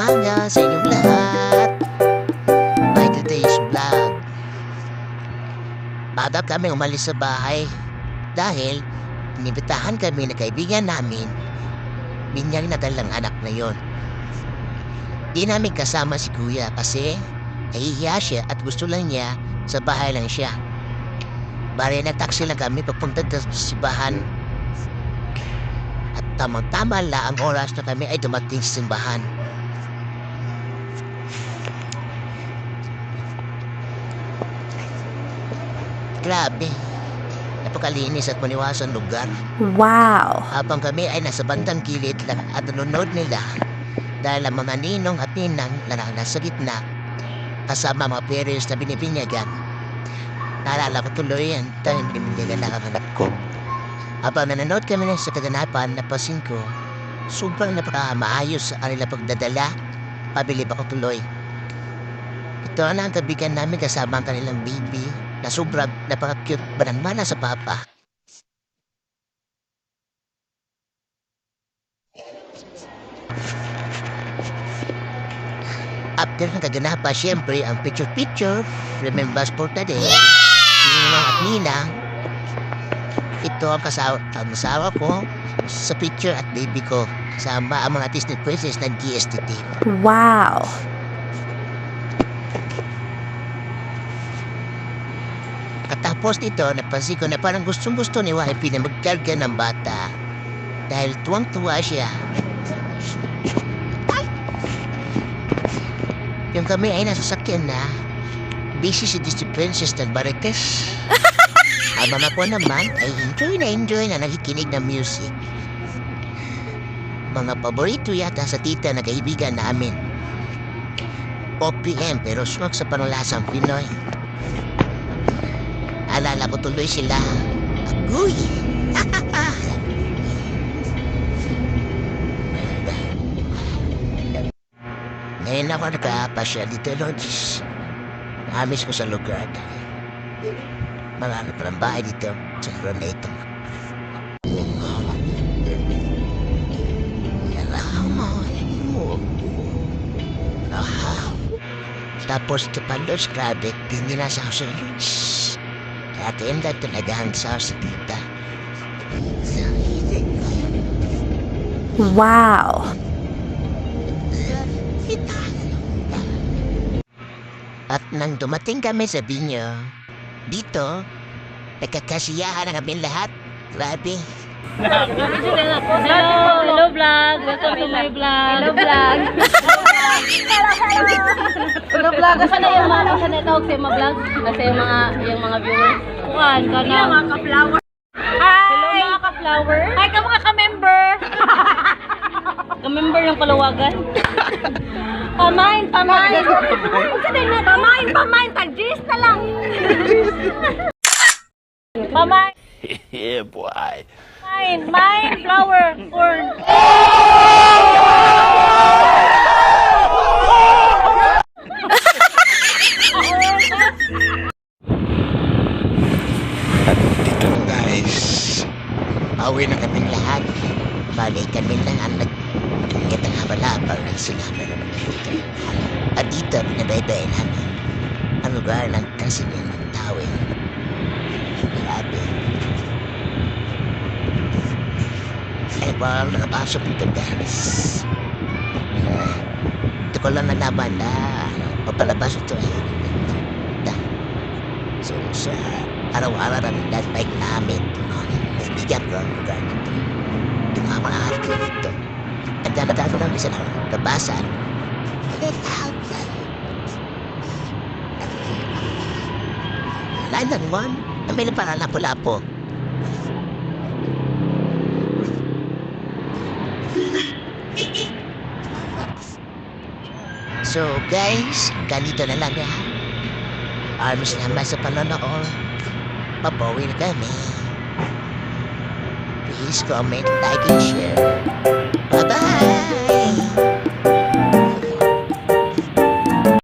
umaga sa inyong lahat. By today's vlog. Bago kami umalis sa bahay dahil inibitahan kami na kaibigan namin binyag na dalang anak na yon. Di namin kasama si kuya kasi nahihiya siya at gusto lang niya sa bahay lang siya. Bari nag-taxi lang kami papunta sa simbahan. At tamang-tama lang ang oras na kami ay dumating sa simbahan. Grabe. Napakalinis at maniwasang lugar. Wow. Habang kami ay nasa bandang gilid lang at nanonood nila dahil ang mga ninong at ninang na nasa gitna kasama mga parents na binibinyagan. Naalala ko tuloy yan dahil binibinyagan ang anak ko. Habang nanonood kami na sa kaganapan, napasin ko, sobrang napakamaayos ang nila pagdadala. Pabilib ako tuloy. Ito na ang kabigan namin kasama ang kanilang baby na sobrang napaka-cute banang-mana sa papa. After ng kaganapan, syempre, ang picture-picture, remembers for today, Ninong at Ninang, ito ang kasawa, ang asawa ko sa picture at baby ko, kasama ang mga Disney princess ng GST team. Wow. Katapos nito, napansin ko na parang gustong-gusto ni Wifey na magkarga ng bata. Dahil tuwang-tuwa siya. Yung kami ay nasa sakyan na, busy si Disney Princess ng Barites. Ang mama ko naman ay enjoy na enjoy na nakikinig ng music. Mga paborito yata sa tita na kaibigan namin. OPM pero swak sa panalasang Pinoy. Alala ko tuloy sila. Agoy! Ngayon ako nakapasya dito, Lods. Amis ko sa lugar. Marami pa ng bahay dito sa Granito. Tapos ito pa, Lods, grabe, hindi na sa house, Lods. Kaya tinda talaga ang sa tita. Wow. At nang dumating kami sa binyo, dito, nagkakasiyahan ang aming lahat. Grabe. Hello, hello vlog. To my vlog. Hello vlog. Hello vlog. Asa na yung mga asa na tawag sa mga vlog? Asa yung mga yung mga viewers? Kuan ka na. mga ka-flower. Hi. Hello mga ka-flower. Hi ka mga ka-member. ka-member ng palawagan. Pamain, pamain. Pamain, pamain. Tag-gis na lang. Pamain. yeah, boy. Mine, mine, flower, corn. Dito na guys. Pauwi na kaming lahat. Bali kami lang ang nagkita ng habal-habal ng sinabi na dito. At dito, pinabaybay namin ang lugar ng kasimin ng tawin. Grabe. Eh, parang nakapasok dito guys. Uh, ito ko lang nalaman na papalabas ito eh. Da. So, sa araw-araw nilat bike namin, naibigan ko ang lugar mga arko dito. At daladalo lang isa ng labasan. Lalan one, na may para lapo-lapo. So guys, ganito na lang yan. Arms naman sa panonood. Pabawi na kami. Please comment, like, and share. Bye-bye!